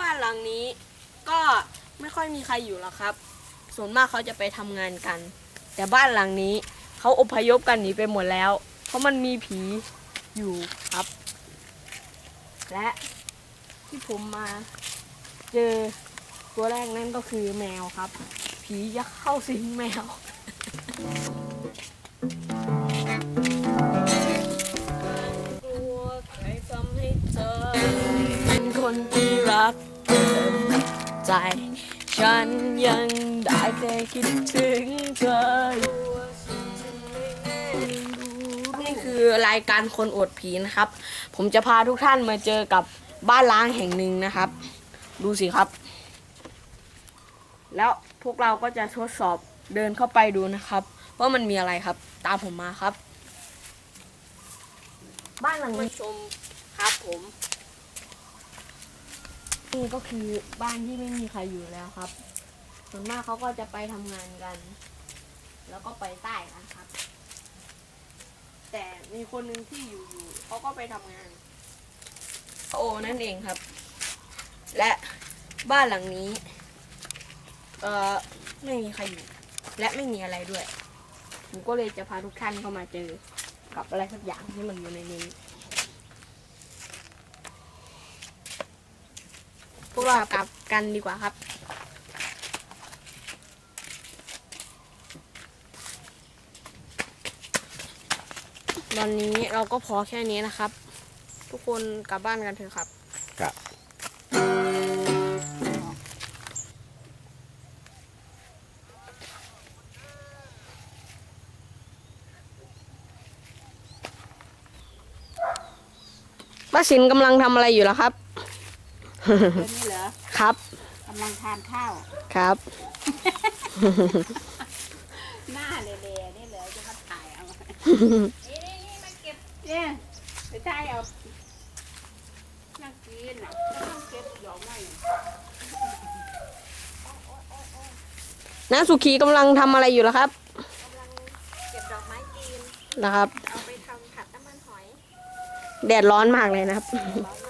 บ้านหลังนี้ ก็ไม่ค่อยมีใครอยู่หรอกครับ ส่วนมากเขาจะไปทำงานกัน แต่บ้านหลังนี้เขาอพยพกันหนีไปหมดแล้ว เพราะมันมีผีอยู่ครับ และที่ผมมา เจอตัวแรกนั่นก็คือแมวครับ ผียักษ์เข้าสิงแมว กลัวใครทำให้เธอ เป็นคนที่รัก ใจ ฉันยังได้แต่คิดถึงเธอนี่คือรายการคนอวดผีนะครับ ผมจะพาทุกท่านมาเจอกับบ้านล้างแห่งหนึ่งนะครับ ดูสิครับ แล้วพวกเราก็จะทดสอบเดินเข้าไปดูนะครับ ว่ามันมีอะไรครับ ตามผมมาครับ บ้านหลังนี้ชมครับผม นี่ก็คือบ้านที่ไม่มีใครอยู่แล้วครับ ส่วนมากเขาก็จะไปทำงานกัน แล้วก็ไปใต้กันครับ แต่มีคนหนึ่งที่อยู่อยู่เขาก็ไปทำงาน โอนั่นเองครับ และบ้านหลังนี้ เอ่อไม่มีใครอยู่ และไม่มีอะไรด้วย ผมก็เลยจะพาทุกท่านเข้ามาเจอกับอะไรสักอย่างที่มันอยู่ในนี้ พวกเรากลับกันดีกว่าครับ ตอนนี้เราก็พอแค่นี้นะครับ ทุกคนกลับบ้านกันเถอะครับ ครับ ป้าสินกำลังทำอะไรอยู่ล่ะครับ เดี๋ยวนี้เหรอครับ กำลังทานข้าว ครับ หน้าเละๆนี่เหรอจะมาถ่ายเอานี่นี่นี่มาเก็บเนี่ยไปถ่ายเอานั่งกินอะแล้วต้องเก็บดอกไม้น้าสุขีกำลังทำอะไรอยู่ล่ะครับเก็บดอกไม้จีนนะครับ เอาไปทำผัดน้ำมันหอยแดดร้อนมากเลยนะครับ ร้อนมาก